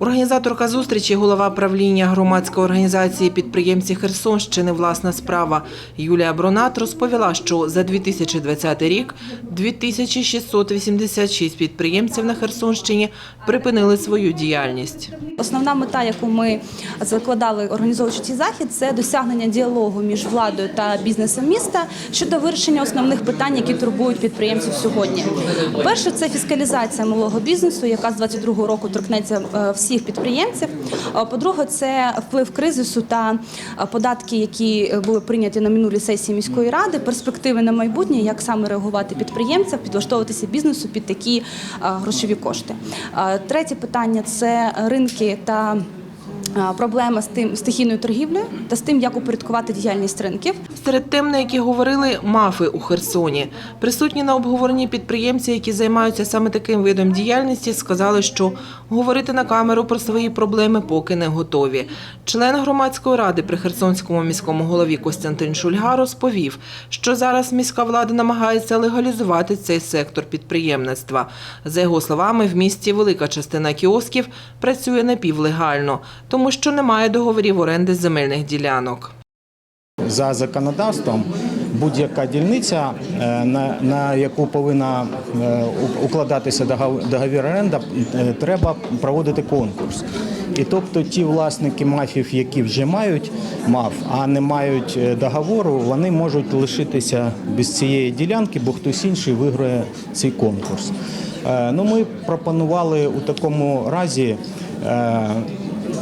Організаторка зустрічі, голова правління громадської організації підприємці Херсонщини Власна справа Юлія Бронат розповіла, що за 2020 рік 2686 підприємців на Херсонщині припинили свою діяльність. Основна мета, яку ми закладали, організовуючи цей захід, це досягнення діалогу між владою та бізнесом міста щодо вирішення основних питань, які турбують підприємців сьогодні. Перше це фіскалізація малого бізнесу, яка з 22 року торкнеться е, всіх підприємців. По-друге, це вплив кризису та е, податки, які е, були прийняті на минулій сесії міської ради, перспективи на майбутнє, як саме реагувати підприємцям, підлаштовуватися бізнесу під такі е, грошові кошти. Е, Третє питання це ринки та е, проблема з тим стихійною торгівлею та з тим, як упорядкувати діяльність ринків. Серед тем, на які говорили мафи у Херсоні. Присутні на обговоренні підприємці, які займаються саме таким видом діяльності, сказали, що говорити на камеру про свої проблеми поки не готові. Член громадської ради при Херсонському міському голові Костянтин Шульга розповів, що зараз міська влада намагається легалізувати цей сектор підприємництва. За його словами, в місті велика частина кіосків працює напівлегально, тому що немає договорів оренди земельних ділянок. За законодавством будь-яка дільниця, е, на, яку повинна е, укладатися договір оренда, е, треба проводити конкурс. І тобто ті власники мафів, які вже мають МАФ, а не мають договору, вони можуть лишитися без цієї ділянки, бо хтось інший виграє цей конкурс. Ну, ми пропонували у такому разі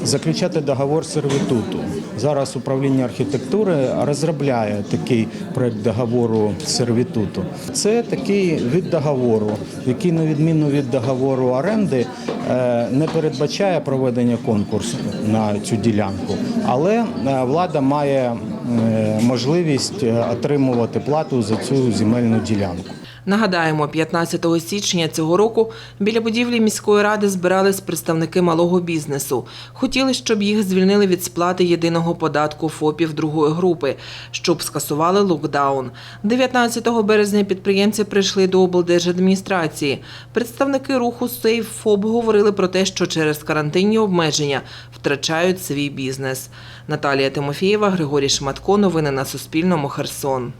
заключати договор сервітуту. Зараз управління архітектури розробляє такий проект договору сервітуту. Це такий від договору, який на відміну від договору оренди е, не передбачає проведення конкурсу на цю ділянку, але е, влада має е, можливість е, отримувати плату за цю земельну ділянку. Нагадаємо, 15 січня цього року біля будівлі міської ради збирались представники малого бізнесу. Хотіли, щоб їх звільнили від сплати єдиного податку ФОПів другої групи, щоб скасували локдаун. 19 березня підприємці прийшли до облдержадміністрації. Представники руху «Сейф ФОП говорили про те, що через карантинні обмеження втрачають свій бізнес. Наталія Тимофієва, Григорій Шматко. Новини на Суспільному. Херсон.